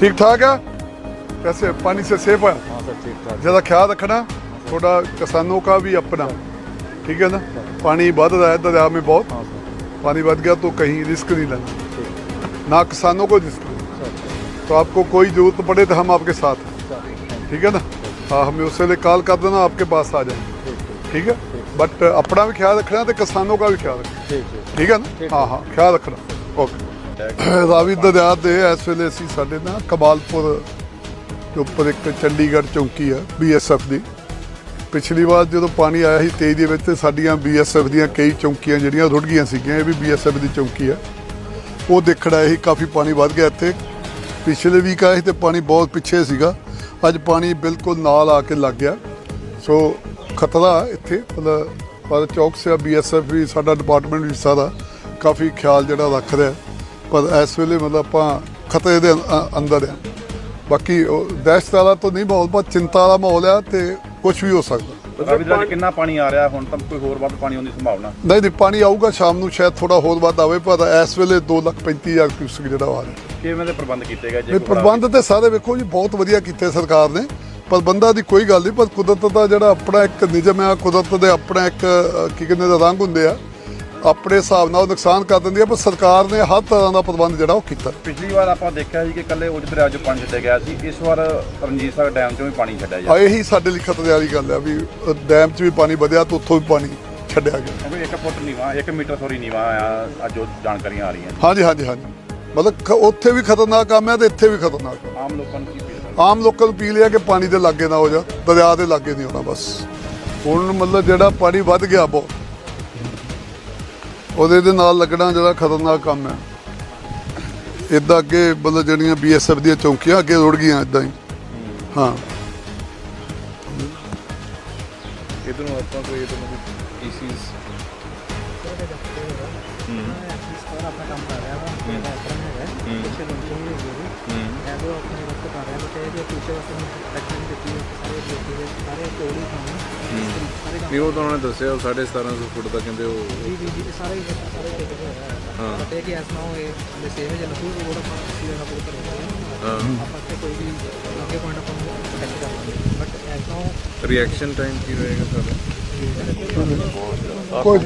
ठीक ठाक है कैसे पानी से सेफ है हाँ सर ठीक ठाक ज़्यादा ख्याल रखना थोड़ा किसानों का भी अपना ठीक है ना पानी बढ़ रहा है दरिया में बहुत हाँ सर पानी बढ़ गया तो कहीं रिस्क नहीं लेना ठीक ना किसानों को रिस्क लेना। सर तो आपको कोई जरूरत पड़े तो हम आपके साथ हैं सर ठीक है ना हाँ हमें उससे लिए कॉल कर देना आपके पास आ जाएंगे ਠੀਕ ਹੈ? ਬਟ ਆਪਣਾ ਵੀ ਖਿਆਲ ਰੱਖਣਾ ਤੇ ਕਿਸਾਨੋਂ ਦਾ ਵੀ ਖਿਆਲ ਰੱਖਣਾ। ਠੀਕ ਹੈ ਠੀਕ। ਹੈ ਨਾ? ਹਾਂ ਹਾਂ ਖਿਆਲ ਰੱਖਣਾ। ਓਕੇ ਰਾਵੀ ਦਰਿਆ ਦੇ ਇਸ ਵੇਲੇ ਅਸੀਂ ਸਾਡੇ ਨਾ ਕਮਾਲਪੁਰ ਦੇ ਉੱਪਰ ਇੱਕ ਚੰਡੀਗੜ੍ਹ ਚੌਂਕੀ ਆ ਬੀਐਸਐਫ ਦੀ। ਪਿਛਲੀ ਵਾਰ ਜਦੋਂ ਪਾਣੀ ਆਇਆ ਸੀ 23 ਦੇ ਵਿੱਚ ਤੇ ਸਾਡੀਆਂ ਬੀਐਸਐਫ ਦੀਆਂ ਕਈ ਚੌਂਕੀਆਂ ਜਿਹੜੀਆਂ ਰੁੜ ਗਈਆਂ ਸੀਗੀਆਂ ਇਹ ਵੀ ਬੀਐਸਐਫ ਦੀ ਚੌਂਕੀ ਹੈ ਉਹ ਦੇਖਣ ਆਏ ਸੀ ਕਾਫੀ ਪਾਣੀ ਵੱਧ ਗਿਆ ਇੱਥੇ। ਪਿਛਲੇ ਵੀਕ ਆਏ ਤੇ ਪਾਣੀ ਬਹੁਤ ਪਿੱਛੇ ਸੀਗਾ। ਅੱਜ ਪਾਣੀ ਬਿਲਕੁਲ ਨਾਲ ਆ ਕੇ ਲੱਗ ਗਿਆ। ਸੋ ਖਤਰਾ ਇੱਥੇ ਮਤਲਬ ਪਰ ਚੌਕਸ ਆ ਬੀਐਸਐਫ ਵੀ ਸਾਡਾ ਡਿਪਾਰਟਮੈਂਟ ਵੀ ਸਾਰਾ ਕਾਫੀ ਖਿਆਲ ਜਿਹੜਾ ਰੱਖ ਰਿਹਾ। ਪਰ ਇਸ ਵੇਲੇ ਮਤਲਬ ਆਪਾਂ ਖਤਰੇ ਦੇ ਅੰਦਰ ਆ। ਬਾਕੀ ਦਹਿਸ਼ਤ ਵਾਲਾ ਤਾਂ ਨਹੀਂ ਮਾਹੌਲ ਪਰ ਚਿੰਤਾ ਵਾਲਾ ਮਾਹੌਲ ਆ ਤੇ ਕੁਝ ਵੀ ਹੋ ਸਕਦਾ। ਰਵੀ ਦਾ ਕਿੰਨਾ ਪਾਣੀ ਆ ਰਿਹਾ? ਹੁਣ ਤਾਂ ਕੋਈ ਹੋਰ ਵੱਧ ਪਾਣੀ ਆਉਣ ਦੀ ਸੰਭਾਵਨਾ। ਨਹੀਂ ਨਹੀਂ ਪਾਣੀ ਆਊਗਾ ਸ਼ਾਮ ਨੂੰ ਸ਼ਾਇਦ ਥੋੜਾ ਹੋਰ ਵੱਧ ਆਵੇ ਪਰ ਇਸ ਵੇਲੇ 2,35,000 ਕਿਊਸਕ ਜਿਹੜਾ ਆ ਰਿਹਾ। ਕਿਵੇਂ ਦੇ ਪ੍ਰਬੰਧ ਕੀਤੇ ਗਏ ਜੇ ਪ੍ਰਬੰਧ ਤੇ ਸਾਰੇ ਵੇਖੋ ਜੀ ਬਹੁਤ ਵਧੀਆ ਕੀਤੇ ਸਰਕਾਰ ਨੇ। ਪ੍ਰਬੰਧਾਂ ਦੀ ਕੋਈ ਗੱਲ ਨਹੀਂ ਪਰ ਕੁਦਰਤ ਦਾ ਜਿਹੜਾ ਆਪਣਾ ਇੱਕ ਨਿਯਮ ਆ ਕੁਦਰਤ ਦੇ ਆਪਣਾ ਇੱਕ ਕੀ ਕਹਿੰਦੇ ਨੇ ਰੰਗ ਹੁੰਦੇ ਆ ਆਪਣੇ ਹਿਸਾਬ ਨਾਲ ਉਹ ਨੁਕਸਾਨ ਕਰ ਦਿੰਦੀ ਆ ਪਰ ਸਰਕਾਰ ਨੇ ਹਰ ਤਰ੍ਹਾਂ ਦਾ ਪ੍ਰਬੰਧ ਜਿਹੜਾ ਉਹ ਕੀਤਾ। ਪਿਛਲੀ ਵਾਰ ਆਪਾਂ ਦੇਖਿਆ ਸੀ ਕਿ ਕੱਲੇ ਉਜ ਦਰਿਆ 'ਚੋਂ ਪਾਣੀ ਛੱਡਿਆ ਗਿਆ ਸੀ ਇਸ ਵਾਰ ਰਣਜੀਤ ਸਾਹਿਬ ਡੈਮ 'ਚੋਂ ਵੀ ਪਾਣੀ ਛੱਡਿਆ ਜਾ ਇਹੀ ਸਾਡੇ ਲਈ ਖਤਰੇ ਵਾਲੀ ਗੱਲ ਆ ਵੀ ਡੈਮ 'ਚ ਵੀ ਪਾਣੀ ਵਧਿਆ ਤੇ ਉੱਥੋਂ ਵੀ ਪਾਣੀ ਛੱਡਿਆ ਗਿਆ। ਕਿਉਂਕਿ 1 ਫੁੱਟ ਨੀਵਾ 1 ਮੀਟਰ ਸੋਰੀ ਨੀਵਾ ਆ ਅੱਜ ਜੋ ਜਾਣਕਾਰੀਆਂ ਆ ਰਹੀਆਂ ਹਾਂਜੀ ਹਾਂਜੀ ਹਾਂਜੀ। ਮਤਲਬ ਉੱਥੇ ਵੀ ਖਤਰਨਾਕ ਕੰਮ ਹੈ ਤੇ ਇੱਥੇ ਵੀ ਖਤਰਨਾਕ ਆਮ ਲੋਕਾਂ ਨੂੰ ਆਮ ਲੋਕਾਂ ਨੂੰ ਪੀ ਲਿਆ ਕਿ ਪਾਣੀ ਦੇ ਲਾਗੇ ਨਾ ਹੋ ਜਾ ਦਰਿਆ ਦੇ ਲਾਗੇ ਨਹੀਂ ਹੋਣਾ ਬਸ। ਹੁਣ ਮਤਲਬ ਜਿਹੜਾ ਪਾਣੀ ਵੱਧ ਗਿਆ ਬਹੁਤ ਉਹਦੇ ਦੇ ਨਾਲ ਲੱਗਣਾ ਜਿਹੜਾ ਖਤਰਨਾਕ ਕੰਮ ਹੈ। ਇਦਾਂ ਅੱਗੇ ਮਤਲਬ ਜਿਹੜੀਆਂ ਬੀਐਸਐਫ ਦੀਆਂ ਚੌਂਕੀਆਂ ਅੱਗੇ ਰੁੜ ਗਈਆਂ ਇਦਾਂ ਹੀ। ਹਾਂ। ਇਧਰ ਆਪਾਂ ਕੋਈ ਇਧਰ ਨੂੰ ਈਸੀਸ ਸਰ ਆਪਣਾ ਕੰਮ ਕਰ ਰਿਹਾ ਵਾ ਮੇਰਾ ਐਪਰਨ ਹੈਗਾ ਪਿੱਛੇ ਲੰਚਿੰਗ ਹੈ। ਮੈਂ ਜੋ ਆਪਣੇ ਵਕਤ ਕਰ ਰਿਹਾ ਬਟ ਇਹ ਜੋ ਪਿੱਛੇ ਵਾਸਤੇ ਮੈਂ ਟੈਕਸ਼ਨ ਦਿੱਤੀ ਹੈ ਸਾਰੇ ਲੋਕੀ ਦੇ ਸਾਰੇ ਕੋੜੀ ਕੰਮ ਸਾਰੇ ਕੰਮ ਵੀ ਉਹ ਤਾਂ ਉਹਨਾਂ ਨੇ ਦੱਸਿਆ ਉਹ 1750 ਫੁੱਟ ਦਾ ਕਹਿੰਦੇ ਉਹ ਜੀ ਜੀ ਜੀ ਸਾਰੇ ਸਾਰੇ ਟੇਕ ਹੋਇਆ ਹਾਂ। ਬਟ ਇਹ ਕਿ ਐਸ ਨਾ ਹੋਏ ਦੇ ਸੇਵ ਜੇ ਨਸੂ ਉਹ ਆਪਾਂ ਕਿਸੇ ਦਾ ਕੋਈ ਕਰਾਂਗੇ ਹਾਂ ਆਪਾਂ ਤੇ ਕੋਈ ਵੀ ਅੱਗੇ ਪੁਆਇੰਟ ਆਪਾਂ ਨੂੰ ਪ੍ਰੋਟੈਕਟ ਕਰ ਲਾਂਗੇ ਬਟ ਐਸ ਨਾ ਰਿਐਕਸ਼ਨ ਟਾਈਮ ਕੀ ਰਹੇਗਾ ਸਾਡਾ ਕੋਈ